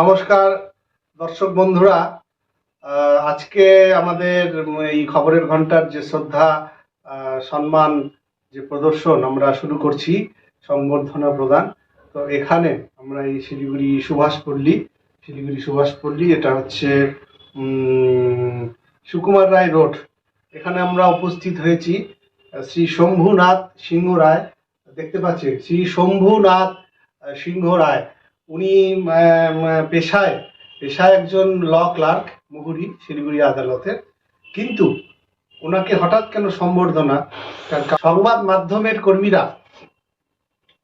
নমস্কার, দর্শক বন্ধুরা। আজকে আমাদের এই খবরের ঘণ্টার যে শ্রদ্ধা সম্মান, যে প্রদর্শন আমরা শুরু করছি, সংবর্ধনা প্রদান। তো এখানে আমরা এই শিলিগুড়ি সুভাষ পল্লী, শিলিগুড়ি সুভাষ পল্লী, এটা হচ্ছে সুকুমার রায় রোড। এখানে আমরা উপস্থিত হয়েছি, শ্রী শম্ভুনাথ সিংহ রায়। দেখতে পাচ্ছেন, শ্রী শম্ভুনাথ সিংহ রায়। উনি পেশায় পেশায় একজন ল ক্লার্ক, মুহুরি, শিলিগুড়ি আদালতের। কিন্তু ওনাকে হঠাৎ কেন সম্বর্ধনা? সংবাদ মাধ্যমের কর্মীরা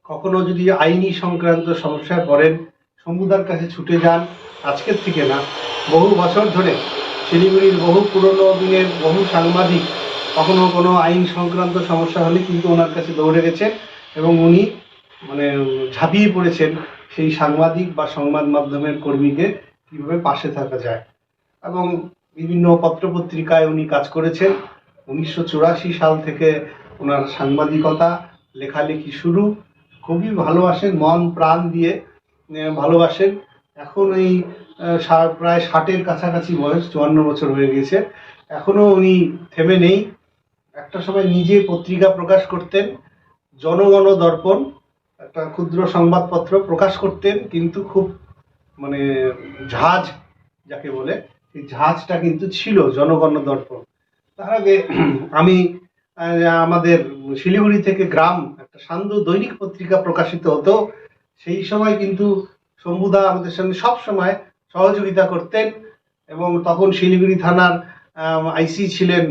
কখনো যদি আইনি সংক্রান্ত সমস্যায় পড়েন, শম্ভুদার কাছে ছুটে যান, আজকের থেকে না, বহু বছর ধরে শিলিগুড়ির বহু পুরনো দিনের বহু সাংবাদিক কখনো কোনো আইন সংক্রান্ত সমস্যা হলে কিন্তু ওনার কাছে দৌড়ে গেছেন এবং উনি মানে ঝাঁপিয়ে পড়েছেন। সেই সাংবাদিক বা সংবাদ মাধ্যমের কর্মীকে কীভাবে পাশে থাকা যায়। এবং বিভিন্ন পত্রপত্রিকায় উনি কাজ করেছেন। উনিশশো চুরাশি সাল থেকে ওনার সাংবাদিকতা, লেখালেখি শুরু। খুবই ভালোবাসেন, মন, প্রাণ দিয়ে ভালোবাসেন। এখন এই প্রায় ষাটের কাছাকাছি বয়স, চুয়ান্ন বছর হয়ে গেছে। এখনও উনি থেমে নেই। একটা সময় নিজে পত্রিকা প্রকাশ করতেন জনগণ দর্পণ একটা ক্ষুদ্র সংবাদপত্র প্রকাশ করতেন, কিন্তু খুব মানে ঝাঁজ, যাকে বলে, সেই ঝাঁজটা কিন্তু ছিল জনগণ দর্পণ তার আগে আমি আমাদের শিলিগুড়ি থেকে গ্রাম, একটা সান্ধ্য দৈনিক পত্রিকা প্রকাশিত হতো, সেই সময় কিন্তু শম্ভুদা আমাদের সঙ্গে সব সময় সহযোগিতা করতেন, এবং তখন শিলিগুড়ি থানার আইসি ছিলেন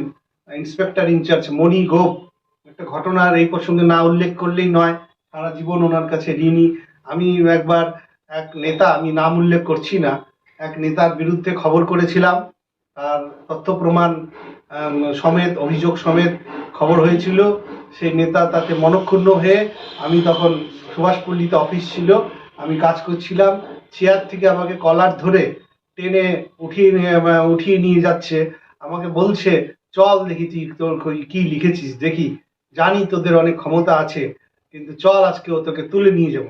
ইন্সপেক্টর ইনচার্জ মণি গোপ। একটা ঘটনার এই প্রসঙ্গে না উল্লেখ করলেই নয় সারা জীবন ওনার কাছে ঋণী। আমি একবার এক নেতা, আমি নাম উল্লেখ করছি না, এক নেতার বিরুদ্ধে খবর করেছিলাম। তার তথ্য প্রমাণ সমেত, অভিযোগ সমেত খবর হয়েছিল। সেই নেতা তাতে মনক্ষুণ্ণ হয়ে আমি তখন সুভাষপল্লিতে অফিস ছিল। আমি কাজ করছিলাম। চেয়ার থেকে আমাকে কলার ধরে টেনে উঠিয়ে নিয়ে উঠিয়ে নিয়ে যাচ্ছে। আমাকে বলছে, চল দেখি তুই তোর কি লিখেছিস? দেখি। জানি তোদের অনেক ক্ষমতা আছে। কিন্তু চল আজকে ও তোকে তুলে নিয়ে যাব।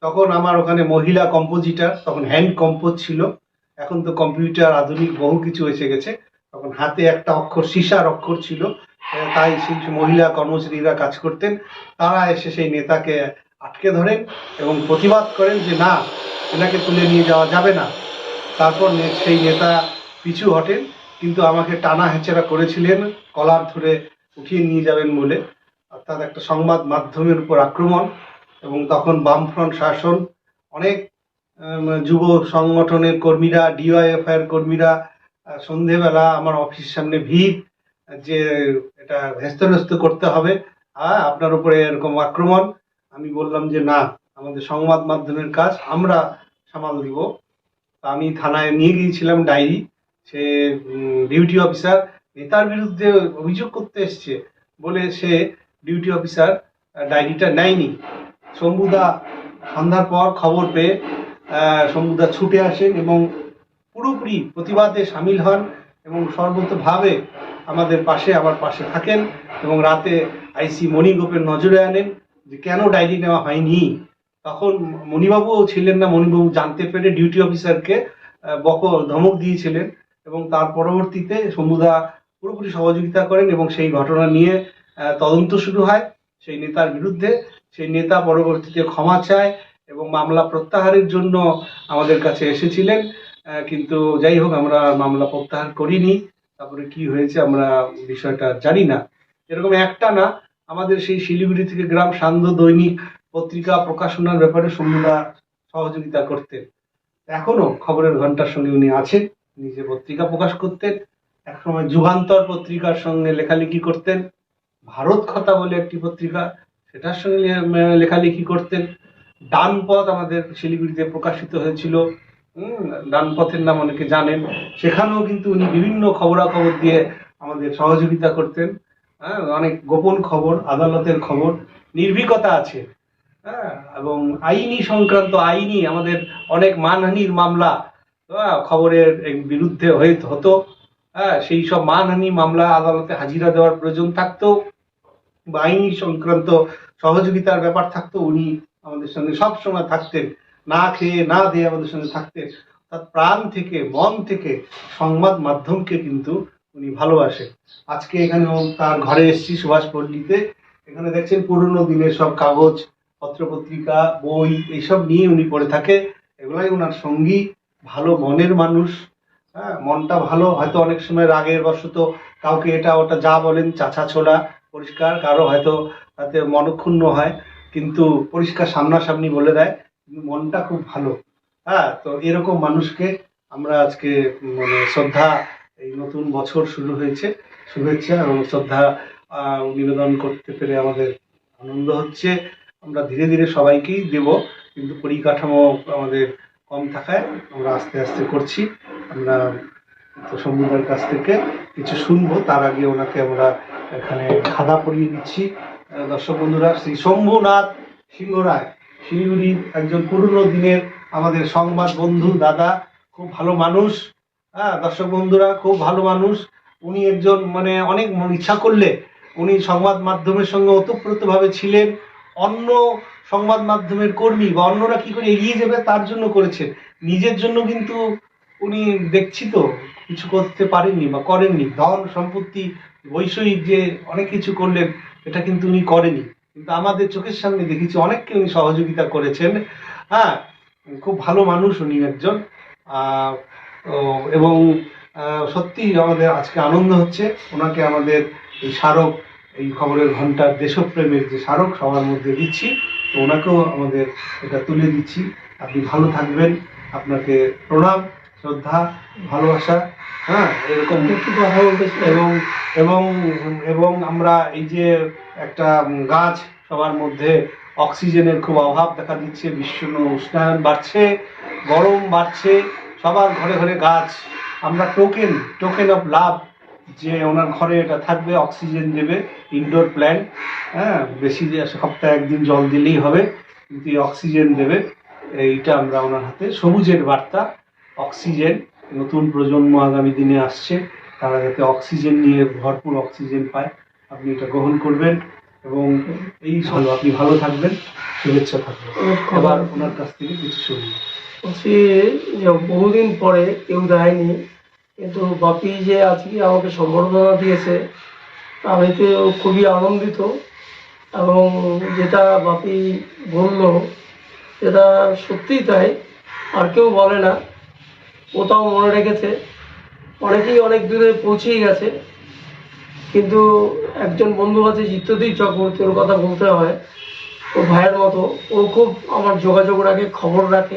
তখন আমার ওখানে মহিলা কম্পোজিটার তখন হ্যান্ড কম্পোজ ছিল। এখন তো কম্পিউটার আধুনিক বহু কিছু এসে গেছে। তখন হাতে একটা অক্ষর, সীসার অক্ষর ছিল। তাই সেই মহিলা কর্মচারীরা কাজ করতেন। তারা এসে সেই নেতাকে আটকে ধরেন এবং প্রতিবাদ করেন যে, না, এনাকে তুলে নিয়ে যাওয়া যাবে না। তারপর সেই নেতা পিছু হটেন। কিন্তু আমাকে টানা হেঁচড়া করেছিলেন। কলার ধরে উঠিয়ে নিয়ে যাবেন বলে। অর্থাৎ একটা সংবাদ মাধ্যমের উপর আক্রমণ এবং তখন বামফ্রন্ট শাসন, অনেক যুব সংগঠনের কর্মীরা ডিওয়াইএফআই এর কর্মীরা সন্ধেবেলা আমার অফিসের সামনে ভিড়, যে এটা হেস্তনেস্ত করতে হবে। হ্যাঁ আপনার উপরে এরকম আক্রমণ। আমি বললাম যে না, আমাদের সংবাদ মাধ্যমের কাজ আমরা সামাল দিব। আমি থানায় নিয়ে গিয়েছিলাম ডায়েরি। সে ডিউটি অফিসার নেতার বিরুদ্ধে অভিযোগ করতে এসছে। বলে সে ডিউটি অফিসার ডায়েরিটা নেয়নি। শম্ভুদা সন্ধ্যার পর খবর পেয়ে শম্ভুদা ছুটে আসেন এবং পুরোপুরি প্রতিবাদে সামিল হন এবং সর্বতভাবে আমাদের পাশে, আমার পাশে থাকেন এবং রাতে আইসি মণিগোপের নজরে আনেন যে কেন ডায়েরি নেওয়া হয়নি। তখন মণিবাবুও ছিলেন না, মণিবাবু জানতে পেরে ডিউটি অফিসারকে বক ধমক দিয়েছিলেন এবং তার পরবর্তীতে শম্ভুদা পুরোপুরি সহযোগিতা করেন এবং সেই ঘটনা নিয়ে তদন্ত শুরু হয়। সেই নেতার বিরুদ্ধে। সেই নেতা পরবর্তীতে ক্ষমা চায় এবং মামলা প্রত্যাহারের জন্য আমাদের কাছে এসেছিলেন। কিন্তু যাই হোক, আমরা মামলা প্রত্যাহার করিনি। তারপরে কি হয়েছে আমরা বিষয়টা জানি না। এরকম একটা না, আমাদের সেই শিলিগুড়ি থেকে গ্রাম সান্ধ্য দৈনিক পত্রিকা প্রকাশনার ব্যাপারে শম্ভুদা সহযোগিতা করতেন। এখনও খবরের ঘণ্টার সঙ্গে উনি আছেন, নিজে পত্রিকা প্রকাশ করতেন। একসময় যুগান্তর পত্রিকার সঙ্গে লেখালেখি করতেন। ভারত কথা বলে একটি পত্রিকা সেটার সঙ্গে লেখালেখি করতেন। ডানপথ আমাদের শিলিগুড়িতে প্রকাশিত হয়েছিল। ডানপথের নাম অনেকে জানেন। সেখানেও কিন্তু উনি বিভিন্ন খবরাখবর দিয়ে আমাদের সহযোগিতা করতেন। হ্যাঁ অনেক গোপন খবর আদালতের খবর নির্ভীকতা আছে। হ্যাঁ এবং আইনি সংক্রান্ত আইনি আমাদের অনেক মানহানির মামলা হ্যাঁ, খবরের বিরুদ্ধে হয়ে হতো। হ্যাঁ সেই সব মানহানি মামলা আদালতে হাজিরা দেওয়ার প্রয়োজন থাকতো। বা আইনি সংক্রান্ত সহযোগিতার ব্যাপার থাকতো, উনি আমাদের সঙ্গে সব সময় থাকতেন। না খেয়ে, না দিয়ে আমাদের সঙ্গে থাকতেন। তার প্রাণ থেকে, মন থেকে সংবাদ মাধ্যমকে কিন্তু উনি ভালোবাসেন। আজকে এখানে তার ঘরে এসেছি, সুভাষ পল্লীতে। এখানে দেখছেন পুরনো দিনের সব কাগজ, পত্রপত্রিকা, বই এইসব নিয়ে উনি পড়ে থাকে। এগুলাই ওনার সঙ্গী, ভালো মনের মানুষ। হ্যাঁ মনটা ভালো। হয়তো অনেক সময় রাগের বশত কাউকে এটা ওটা যা বলেন চাচা ছোড়া পরিষ্কার, কারও হয়তো তাতে মনক্ষুণ্ণ হয়, কিন্তু পরিষ্কার সামনাসামনি বলে দেয়, কিন্তু মনটা খুব ভালো। হ্যাঁ তো এরকম মানুষকে আমরা আজকে মানে শ্রদ্ধা, এই নতুন বছর শুরু হয়েছে, শুভেচ্ছা এবং শ্রদ্ধা নিবেদন করতে পেরে আমাদের আনন্দ হচ্ছে। আমরা ধীরে ধীরে সবাইকেই দেব, কিন্তু পরিকাঠামো আমাদের কম থাকায় আমরা আস্তে আস্তে করছি। আমরা তো শম্ভুদার কাছ থেকে কিছু শুনব, তার আগে ওনাকে আমরা এখানে খাদা পরিয়ে দিচ্ছি। দর্শক বন্ধুরা, শ্রী শম্ভুনাথ সিংহ রায় শিলিগুড়ির একজন পুরনো দিনের আমাদের সংবাদ বন্ধু, দাদা, খুব ভালো মানুষ। হ্যাঁ দর্শক বন্ধুরা, খুব ভালো মানুষ। উনি একজন মানে অনেক ইচ্ছা করলে উনি সংবাদ মাধ্যমের সঙ্গে ওতপ্রোতভাবে ছিলেন। অন্য সংবাদ মাধ্যমের কর্মী বা অন্যরা কি করে এগিয়ে যাবে তার জন্য করেছেন। নিজের জন্য কিন্তু উনি দেখছি তো, কিছু করতে পারেননি বা করেননি। ধন, সম্পত্তি বৈষয়িক যে অনেক কিছু করলেন এটা কিন্তু উনি করেনি। কিন্তু আমাদের চোখের সামনে দেখেছি অনেককে উনি সহযোগিতা করেছেন। হ্যাঁ খুব ভালো মানুষ উনি একজন। এবং সত্যি আমাদের আজকে আনন্দ হচ্ছে। ওনাকে আমাদের এই স্মারক, এই খবরের ঘণ্টার দেশপ্রেমের যে স্মারক সবার মধ্যে দিচ্ছি। তো ওনাকেও আমাদের এটা তুলে দিচ্ছি। আপনি ভালো থাকবেন। আপনাকে প্রণাম। শ্রদ্ধা, ভালোবাসা হ্যাঁ এরকম। একটু কথা বলতে এবং এবং এবং আমরা এই যে একটা গাছ সবার মধ্যে অক্সিজেনের খুব অভাব দেখা দিচ্ছে বিশ্ব উষ্ণায়ন বাড়ছে, গরম বাড়ছে, সবার ঘরে ঘরে গাছ। আমরা টোকেন টোকেন অফ লাভ যে ওনার ঘরে এটা থাকবে, অক্সিজেন দেবে ইনডোর প্ল্যান্ট হ্যাঁ বেশি সপ্তাহে একদিন জল দিলেই হবে, কিন্তু অক্সিজেন দেবে, এইটা আমরা ওনার হাতে। সবুজের বার্তা অক্সিজেন নতুন প্রজন্ম আগামী দিনে আসছে, তারা যাতে অক্সিজেন নিয়ে ভরপুর অক্সিজেন পায়, আপনি এটা গ্রহণ করবেন এবং এই ভালো আপনি ভালো থাকবেন, শুভেচ্ছা থাকবে এবার ওনার কাছ থেকে কিছু শুনব বলছি বহুদিন পরে কেউ দেয়নি, কিন্তু বাপি যে আজকে আমাকে সম্বর্ধনা দিয়েছে, আমি তো খুবই আনন্দিত এবং যেটা বাপি বলল সেটা সত্যিই তাই, আর কেউ বলে না। ওটাও মনে রেখেছে। অনেকেই অনেক দূরে পৌঁছেই গেছে। কিন্তু একজন বন্ধু আছে চিত্তদীপ চক্রবর্তী ওর কথা বলতে হয়। ও ভাইয়ের মতো। ও খুব আমার যোগাযোগ রাখে খবর রাখে।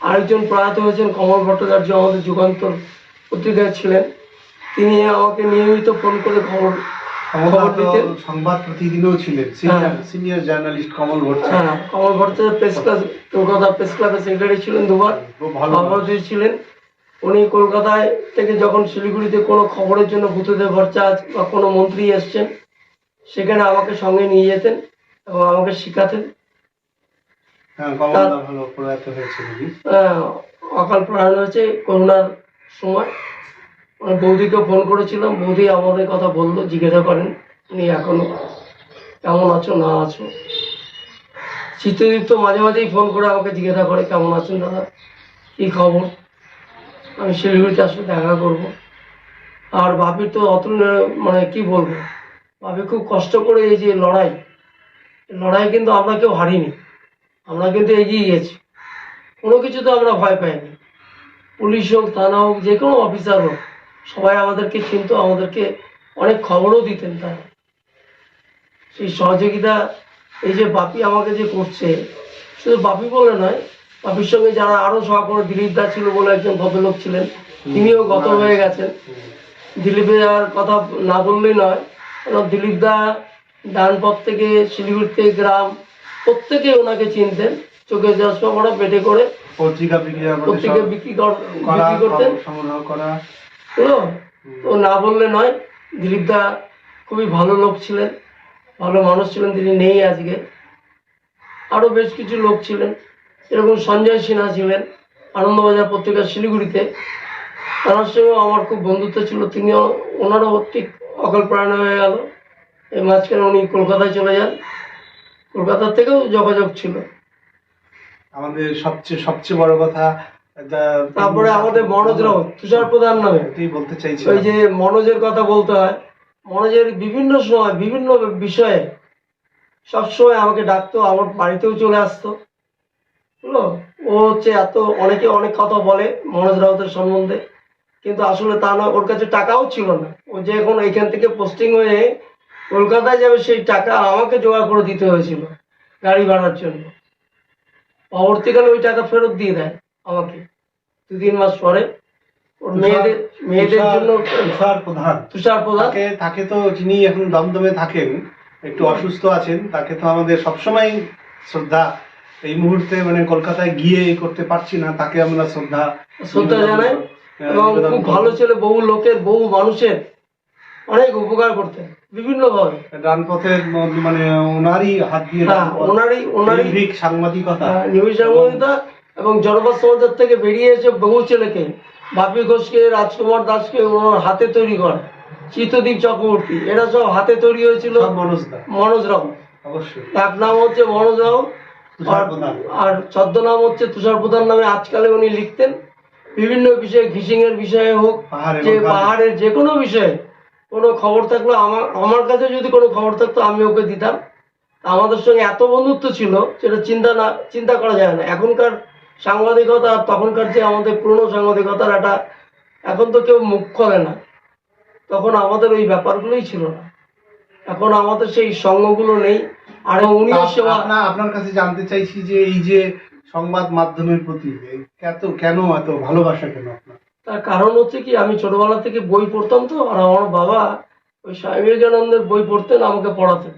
আরেকজন প্রয়াত হয়েছেন কমল ভট্টাচার্য আমাদের যুগান্তর পত্রিকায় ছিলেন। তিনি আমাকে নিয়মিত ফোন করে খবর সংবাদ প্রতিদিনও ছিলেন। হ্যাঁ। Senior journalist Kamal Bhattacharya. হ্যাঁ Kamal Bhattacharya press club Kolkata press ক্লাবের সেক্রেটারি ছিলেন দুবার। সভাপতি ছিলেন। উনি কলকাতায় থেকে যখন শিলিগুড়িতে কোনো খবরের জন্য বুথুদেব ভট্টাচার্য বা কোনো মন্ত্রী এসছেন সেখানে আমাকে সঙ্গে নিয়ে যেতেন এবং আমাকে শেখাতেন। হ্যাঁ আহ, অকাল প্রাণ হয়েছে করোনার সময়। বৌদিকে ফোন করেছিলাম বৌদি আমাদের কথা বলল জিজ্ঞাসা করেন উনি এখনও কেমন আছো না আছো? চিত্রদীপ তো মাঝে মাঝেই ফোন করে আমাকে জিজ্ঞাসা করে কেমন আছেন দাদা? কী খবর? আমি শিলিগুড়িতে আসলে দেখা করব। আর বাপির তো অতুলনীয় মানে কি বলব? বাপি খুব কষ্ট করে এই যে লড়াই লড়াই কিন্তু আমরা কেউ হারিনি, আমরা কিন্তু এগিয়ে গেছি। কোনো কিছুতে আমরা ভয় পাইনি। পুলিশ হোক, থানা হোক, যে কোনো অফিসার হোক, সবাই আমাদেরকে চিনতো, আমাদেরকে অনেক খবরও দিতেন তারা। সেই সহযোগিতা, এই যে বাপি আমাকে যে করছে, শুধু বাপি বলে নয় বাপির সঙ্গে যারা আরও সহকর্মী দিলীপ দা ছিল বলে একজন ভদ্রলোক ছিলেন তিনিও গত হয়ে গেছেন। দিলীপের আর কথা না বললেই নয় কারণ দিলীপ দা ডান পথ থেকে শিলিগুড়ি থেকে গ্রাম প্রত্যেকে ওনাকে চিনতেন। চোখে চশমা পড়া পেটে করে পত্রিকা বিক্রি পত্রিকা বিক্রি কর- করা বিক্রি করতেন। তো না বললে নয় দিলীপ দা খুবই ভালো লোক ছিলেন ভালো মানুষ ছিলেন তিনি নেই আজকে। আরও বেশ কিছু লোক ছিলেন। এরকম সঞ্জয় সিনহা ছিলেন আনন্দবাজার পত্রিকা শিলিগুড়িতে। তার সঙ্গেও আমার খুব বন্ধুত্ব ছিল তিনিও ওনারও ঠিক অকাল প্রাণ হয়ে গেল। এই মাঝখানে উনি কলকাতায় চলে যান। কলকাতার থেকেও যোগাযোগ ছিল। আমাদের সবচেয়ে সবচেয়ে বড় কথা তারপরে আমাদের মনোজ রাউত তুষার প্রধান নামে বলতে চাইছি ওই যে মনোজের কথা বলতে হয়। মনোজের বিভিন্ন সময় বিভিন্ন বিষয়ে সবসময় আমাকে ডাকতো আমার বাড়িতেও চলে আসতো। বুঝলো ও হচ্ছে এত অনেকে অনেক কথা বলে মনোজ রাউতের সম্বন্ধে কিন্তু আসলে তা নয় ওর কাছে টাকাও ছিল না। ও যে এখন এখান থেকে পোস্টিং হয়ে কলকাতায় যাবে সেই টাকা আমাকে জোগাড় করে দিতে হয়েছিল গাড়ি ভাড়ার জন্য। পরবর্তীকালে ওই টাকা ফেরত দিয়ে দেয় আমাকে। দু তিন মাস পরে ওর মেয়েদের মেয়েদের জন্য তুষার প্রধান। তুষার প্রধান। তাকে তো যিনি এখন দমদমে থাকেন একটু অসুস্থ আছেন তাকে তো আমাদের সবসময় শ্রদ্ধা এই মুহূর্তে মানে কলকাতায় গিয়ে করতে পারছি না তাকে আমরা শ্রদ্ধা শ্রদ্ধা জানাই হ্যাঁ, এবং খুব ভালো ছেলে বহু লোকের বহু মানুষের অনেক উপকার করতেন বিভিন্ন ভাবে ডানপথের মানে ওনারই হাত দিয়ে হ্যাঁ ওনারই ওনারই সাংবাদিকতা। নিউজ সাংবাদিকতা এবং জনপদ সমাজের থেকে বেরিয়ে এসে বহু ছেলেকে বাপি ঘোষকে রাজকুমার দাসকে ওনার হাতে তৈরি করা। চিত্তদীপ চক্রবর্তী এরা সব হাতে তৈরি হয়েছিল সব মনোজদা মনোজ রাও। অবশ্যই। এক নাম হচ্ছে মনোজ রাও। আর- ছদ্মনাম হচ্ছে তুষার প্রধান নামে আজকালে উনি লিখতেন। বিভিন্ন বিষয়ে ঘিসিং এর বিষয়ে হোক যে পাহাড়ের যে কোনো বিষয়ে কোনো খবর থাকলে আমার আমার কাছে যদি কোনো খবর থাকতো আমি ওকে দিতাম। আমাদের সঙ্গে এত বন্ধুত্ব ছিল সেটা চিন্তা না চিন্তা করা যায় না। এখনকার সাংবাদিকতা আর তখনকার যে আমাদের পুরনো সাংবাদিকতার একটা এখন তো কেউ মুখ খোলে না। তখন আমাদের ওই ব্যাপারগুলোই ছিল না। এখন আমাদের সেই সঙ্গগুলো নেই। আর উনিও সেবা আপনার আপনার কাছে জানতে চাইছি যে এই যে সংবাদ মাধ্যমের প্রতি এত কেন এত ভালোবাসা কেন আপনার? তার কারণ হচ্ছে কি আমি ছোটবেলা থেকে বই পড়তাম তো আর আমার বাবা ওই স্বামী বিবেকানন্দের বই পড়তেন আমাকে পড়াতেন।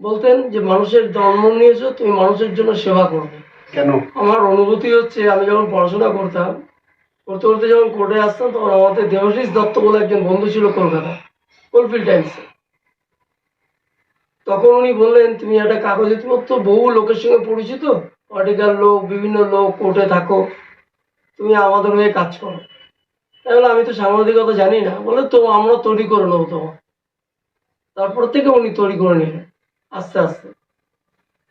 বলতেন যে মানুষের জন্ম নিয়েছো তুমি মানুষের জন্য সেবা করবে। কেন? আমার অনুভূতি হচ্ছে আমি যখন পড়াশোনা করতাম করতে করতে যখন কোর্টে আসতাম তখন আমাদের দেবাশিস দত্ত বলে একজন বন্ধু ছিল কলকাতা কোলফিল্ড টাইমসে। তখন উনি বললেন, তুমি একটা কাগজে তোমার তো বহু লোকের সঙ্গে পরিচিত। পলিটিক্যাল লোক, বিভিন্ন লোক, কোর্টে থাকো। তুমি আমাদের হয়ে কাজ করো। তাই বলে আমি তো সাংবাদিকতা জানি না। বলে তো আমরা তৈরি করে নেব তোমার তারপর থেকে উনি তৈরি করে নিলেন, আস্তে আস্তে।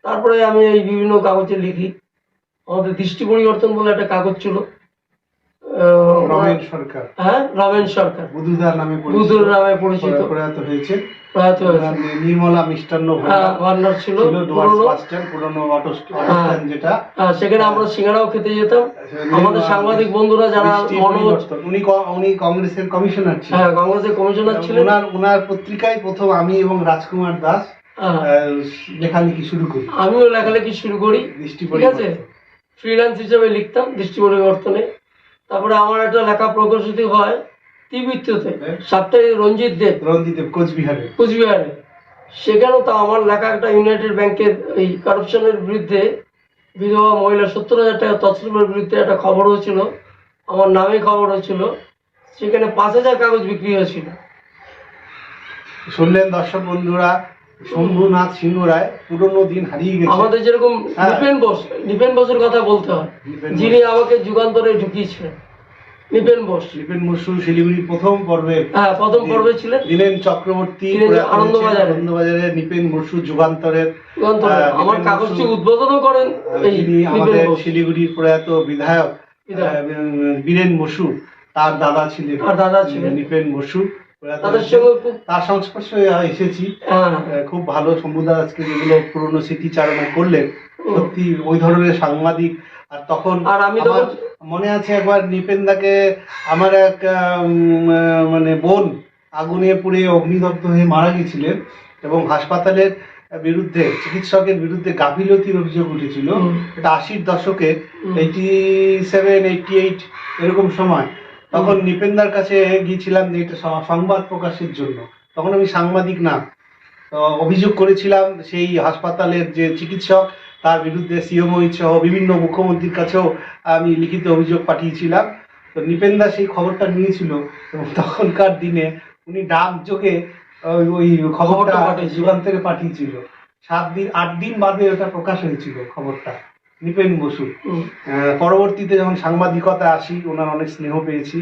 তারপরে আমি এই বিভিন্ন কাগজে লিখি। আমাদের দৃষ্টি পরিবর্তন বলে একটা কাগজ ছিল। সরকার। হ্যাঁ রমেন সরকার। নামে। বুধুর নামে পরিচিত। প্রয়াত হয়েছে। প্রয়াত হয়েছে। নির্মলা মিষ্টান্ন হ্যাঁ ভান্ডার ভান্ডার ছিল ছিল পুরনো। বাস স্ট্যান্ড পুরনো অটো অটো হ্যাঁ। স্ট্যান্ড যেটা। হ্যাঁ, সেখানে আমরা সিঙ্গারাও খেতে যেতাম। আমাদের সাংবাদিক বন্ধুরা যারা মনোজ উনি উনি কংগ্রেসের কমিশনার ছিলেন। হ্যাঁ কংগ্রেসের কমিশনার ছিলেন। ওনার ওনার পত্রিকায় প্রথম আমি এবং রাজকুমার দাস হ্যাঁ, লেখালেখি শুরু করি। আমিও লেখালেখি শুরু করি। দৃষ্টি ঠিক আছে? ফ্রিল্যান্স হিসেবে লিখতাম দৃষ্টি পরিবর্তনে। তারপরে আমার একটা লেখা প্রকাশিত হয় তীবৃত্ততে হ্যাঁ। সাতটাই রঞ্জিত দেব। রঞ্জিত দেব, কোচবিহারে। কুচবিহারে। সেখানেও তো আমার লেখা একটা ইউনাইটেড ব্যাংকের এই কারাপশনের বিরুদ্ধে বিধবা মহিলা সত্তর হাজার টাকা তছরুপের বিরুদ্ধে একটা খবর হয়েছিল আমার নামে খবর হয়েছিল সেখানে পাঁচ হাজার কাগজ বিক্রি হয়েছিল। শুনলেন দর্শক বন্ধুরা শম্ভুনাথ সিংহ রায় পুরনো দিন হারিয়ে গেছে। আমাদের যেরকম হ্যাঁ। নিপেন বোস নিপেন বোসের কথা বলতে হয়। যিনি আমাকে যুগান্তরে ঢুকিয়েছিলেন নিপেন বোস। লিপেন মসু শিলিগুড়ি প্রথম পর্বে হ্যাঁ প্রথম পর্বে ছিলেন। দীনেন চক্রবর্তী আনন্দবাজারে। আনন্দবাজারে নিপেন মসু যুগান্তরের আমার কাগজটি বসু, উদ্বোধনও করেন নিপেন আমাদের শিলিগুড়ির প্রয়াত বিধায়ক। বীরেন বসু তার দাদা ছিলেন। তার দাদা ছিলেন। নিপেন বসু। তাদের সঙ্গে খুব তার সংস্পর্শে এসেছি। হ্যাঁ। খুব ভালো শম্ভুদা আজকে যেগুলো পুরনো স্মৃতিচারণা করলেন সত্যি ওই ধরনের সাংবাদিক। আর তখন আর আমি তখন মনে আছে একবার নিপেনদাকে আমার এক মানে বোন আগুনে পুড়ে অগ্নিদগ্ধ হয়ে মারা গেছিলেন এবং হাসপাতালের বিরুদ্ধে চিকিৎসকের বিরুদ্ধে গাফিলতির অভিযোগ উঠেছিল। এটা আশির দশকে। এইটি সেভেন এইটি এইট এরকম সময়। তখন নিপেনদার কাছে গিয়েছিলাম যে এটা সংবাদ প্রকাশের জন্য। তখন আমি সাংবাদিক না। তো অভিযোগ করেছিলাম সেই হাসপাতালের যে চিকিৎসক তার বিরুদ্ধে সিএমওই সহ বিভিন্ন মুখ্যমন্ত্রীর কাছেও আমি লিখিত অভিযোগ পাঠিয়েছিলাম। তো নিপেন্দা সেই খবরটা নিয়েছিল এবং তখনকার দিনে উনি ডাক যোগে ওই খবরটা যুগান্তরে পাঠিয়েছিল। সাত দিন আট দিন বাদে ওটা প্রকাশ হয়েছিল খবরটা। নিপেন বসু। পরবর্তীতে যখন সাংবাদিকতা আসি ওনার অনেক স্নেহ পেয়েছি।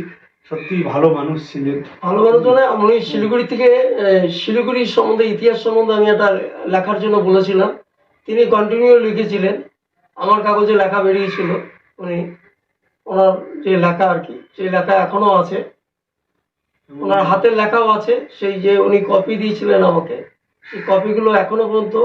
সত্যি ভালো মানুষ ছিলেন। ভালো মানুষ মানে উনি শিলিগুড়ি থেকে শিলিগুড়ি সম্বন্ধে ইতিহাস সম্বন্ধে আমি একটা লেখার জন্য বলেছিলাম। তিনি কন্টিনিউ লিখেছিলেন। আমার কাগজে লেখা বেরিয়েছিল। উনি ওনার যে লেখা আর কি সেই লেখা এখনও আছে। ওনার হাতের লেখাও আছে। সেই যে উনি কপি দিয়েছিলেন আমাকে সেই কপিগুলো এখনও পর্যন্ত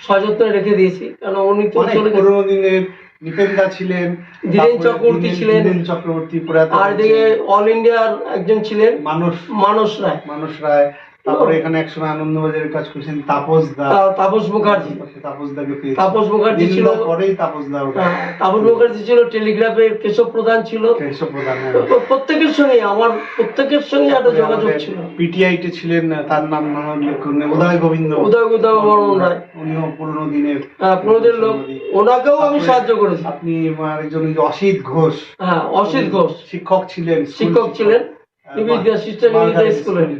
সযত্নে রেখে দিয়েছি কারণ উনি তো চলে পুরোনো দিনের নিপেন্দা ছিলেন ধীরেন চক্রবর্তী ছিলেন। চক্রবর্তী আর দিকে অল ইন্ডিয়ার একজন ছিলেন মানুষ মানস রায়। মানুষ রায়। তারপরে এখানে একসময় আনন্দবাজারের কাজ করেছেন তাপস দা। তা- তাপস মুখার্জি। তাপস দাকে পেয়েছি। তাপস মুখার্জি ছিল পরেই তাপস দা হ্যাঁ, তাপস মুখার্জি ছিল টেলিগ্রাফের কেশব প্রধান ছিল। কেশব প্রধান হ্যাঁ। প্রত্যেকের সঙ্গে আমার প্রত্যেকের সঙ্গে একটা যোগাযোগ ছিল। পিটিআইতে ছিলেন তার নাম উদয় গোবিন্দ। উদয় উদয় বর্মন রায়। উনিও পুরনো দিনের হ্যাঁ পুরোদের লোক। ওনাকেও আমি সাহায্য করেছি। আপনি আরেকজন অসিত ঘোষ। হ্যাঁ অসিত ঘোষ। শিক্ষক ছিলেন শিক্ষক ছিলেন।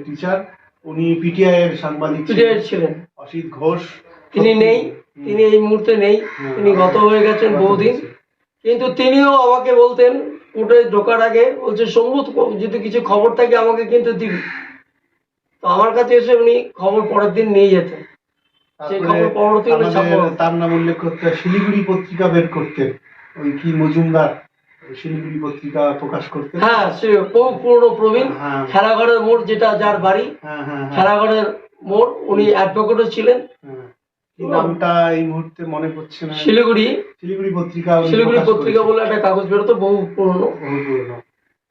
টিচার উনি পিটিআই এর সাংবাদিক ছিলেন। অসিত ঘোষ। তিনি নেই তিনি এই মুহূর্তে নেই। তিনি গত হয়ে গেছেন বহুদিন। কিন্তু তিনিও আমাকে বলতেন কোর্টে ঢোকার আগে বলছে শম্ভু যদি কিছু খবর থাকে আমাকে কিন্তু দিবি। তো আমার কাছে এসে উনি খবর পরের দিন নিয়ে যেতেন। তার নাম উল্লেখ করতে হয়, শিলিগুড়ি পত্রিকা বের করতেন ওই কি মজুমদার? শিলিগুড়ি পত্রিকা প্রকাশ করতেন হ্যাঁ সে পুরনো প্রবীণ হ্যাঁ। খেলাঘরের মোড় যেটা যার বাড়ি হ্যাঁ হ্যাঁ খেলাঘরের মোড় উনি অ্যাডভোকেটও ছিলেন। নামটা এই মুহূর্তে মনে পড়ছে না। শিলিগুড়ি। শিলিগুড়ি পত্রিকা শিলিগুড়ি পত্রিকা বলে একটা কাগজ বেরোতো বহু পুরনো। বহু পুরনো।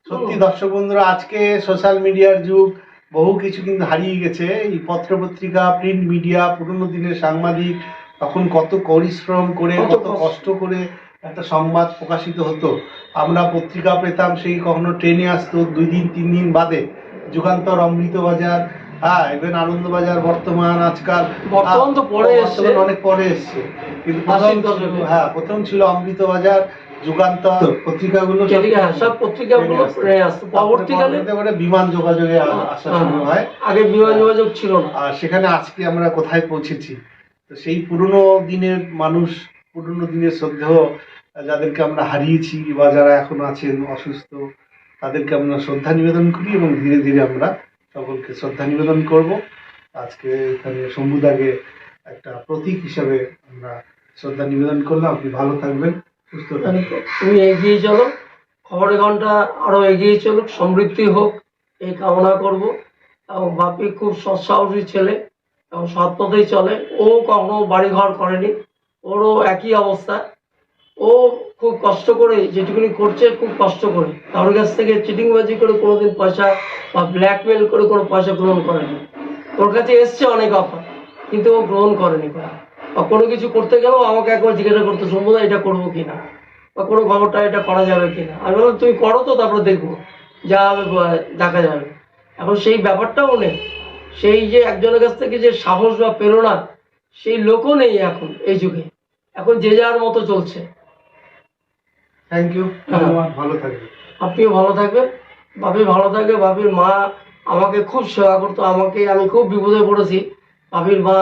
সত্যি দর্শক বন্ধুরা আজকে সোশ্যাল মিডিয়ার যুগ বহু কিছু কিন্তু হারিয়ে গেছে। এই পত্র পত্রিকা প্রিন্ট মিডিয়া পুরনো দিনের সাংবাদিক তখন কত পরিশ্রম করে কত। কষ্ট করে একটা সংবাদ প্রকাশিত হতো। আমরা পত্রিকা পেতাম সেই কখনো ট্রেনে আসতো দুই দিন তিন দিন বাদে। যুগান্তর অমৃত বাজার হ্যাঁ ইভেন আনন্দবাজার বর্তমান আজকাল বর্তমান তো পরে এসছে। অনেক পরে এসছে। কিন্তু প্রথম। হ্যাঁ প্রথম ছিল অমৃত বাজার যুগান্তর পত্রিকাগুলো সব- টেলিগ্রাম হ্যাঁ, সব পত্রিকাগুলো ট্রেনে আসতো। ট্রেনে আসতো। পরবর্তীকালে বিমান যোগাযোগে আসা শুরু হয়। আগে বিমান যোগাযোগ ছিল না। আর সেখানে আজকে আমরা কোথায় পৌঁছেছি? তো সেই পুরনো দিনের মানুষ পুরনো দিনের শ্রদ্ধেয় যাদেরকে আমরা হারিয়েছি বা যারা এখন আছেন অসুস্থ, তাদেরকে আমরা শ্রদ্ধা নিবেদন করি এবং ধীরে ধীরে আমরা সকলকে শ্রদ্ধা নিবেদন করব। আজকে এখানে শম্ভুদাকে একটা প্রতীক হিসাবে আমরা শ্রদ্ধা নিবেদন করলাম। আপনি ভালো থাকবেন, সুস্থ থাকবেন। তুমি এগিয়ে চলো, খবরের ঘণ্টা আরও এগিয়ে চলুক, সমৃদ্ধি হোক, এই কামনা করব। এবং বাপি খুব সৎসাহসী ছেলে এবং সৎ পথেই চলে। ও কখনো বাড়িঘর করেনি, ওরও একই অবস্থা। ও খুব কষ্ট করে যেটুকুনি করছে, খুব কষ্ট করে। কারোর কাছ থেকে চিটিংবাজি করে কোনোদিন পয়সা বা ব্ল্যাকমেল করে কোনো পয়সা গ্রহণ করেনি। ওর কাছে এসছে অনেক অফার কিন্তু ও গ্রহণ করেনি। বা কোনো কিছু করতে গেলেও আমাকে একবার জিজ্ঞাসা করতো সম্ভব এটা করব কিনা? বা কোনো খবরটা, এটা করা যাবে কিনা? আমি বললাম, তুমি করো তো, তারপরে দেখব, যা হবে দেখা যাবে। এখন সেই ব্যাপারটাও নেই। সেই যে একজনের কাছ থেকে যে সাহস বা প্রেরণা, সেই লোকও নেই এখন এই যুগে। এখন যে যার মতো চলছে। থ্যাংক ইউ ধন্যবাদ ভালো থাকবেন আপনিও ভালো থাকবেন। বাপি ভালো থাকবে। বাপির মা আমাকে খুব সেবা করতো। আমাকে আমি খুব বিপদে পড়েছি। বাপির মা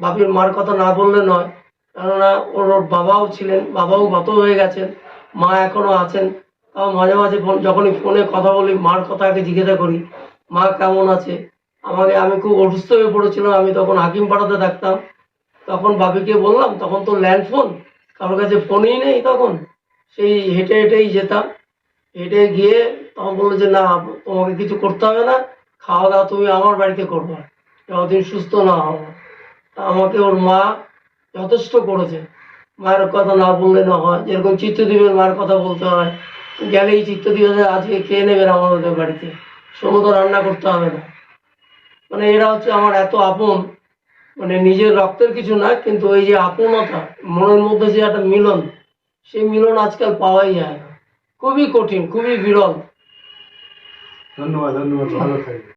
বাপির মার কথা না বললে নয়। কেননা ওর ওর বাবাও ছিলেন। বাবাও গত হয়ে গেছেন। মা এখনও আছেন। তাও মাঝে মাঝে ফোন যখনই ফোনে কথা বলি মার কথা আগে জিজ্ঞাসা করি মা কেমন আছে? আমাকে আমি খুব অসুস্থ হয়ে পড়েছিলাম। আমি তখন হাকিম পাড়াতে থাকতাম। তখন বাপিকে বললাম তখন তো ল্যান্ড ফোন। কারোর কাছে ফোনই নেই তখন। সেই হেঁটে হেঁটেই যেতাম। হেঁটে গিয়ে তখন বলল যে, না, তোমাকে কিছু করতে হবে না, খাওয়া দাওয়া তুমি আমার বাড়িতে করবে। যতদিন সুস্থ না হব আমাকে ওর মা যথেষ্ট করেছে। মায়ের কথা না বললে না হয়। যেরকম চিত্তদ্বীপের মায়ের কথা বলতে হয়। গেলেই চিত্তদ্বীপে আজকে খেয়ে নেবেন আমাদের বাড়িতে? সমুদ্র রান্না করতে হবে না। মানে এরা হচ্ছে আমার এত আপন। মানে নিজের রক্তের কিছু না, কিন্তু ওই যে আপনতা, মনের মধ্যে যে একটা মিলন সেই মিলন আজকাল পাওয়াই যায় না। খুবই কঠিন খুবই বিরল। ধন্যবাদ ধন্যবাদ ভালো থাকবেন।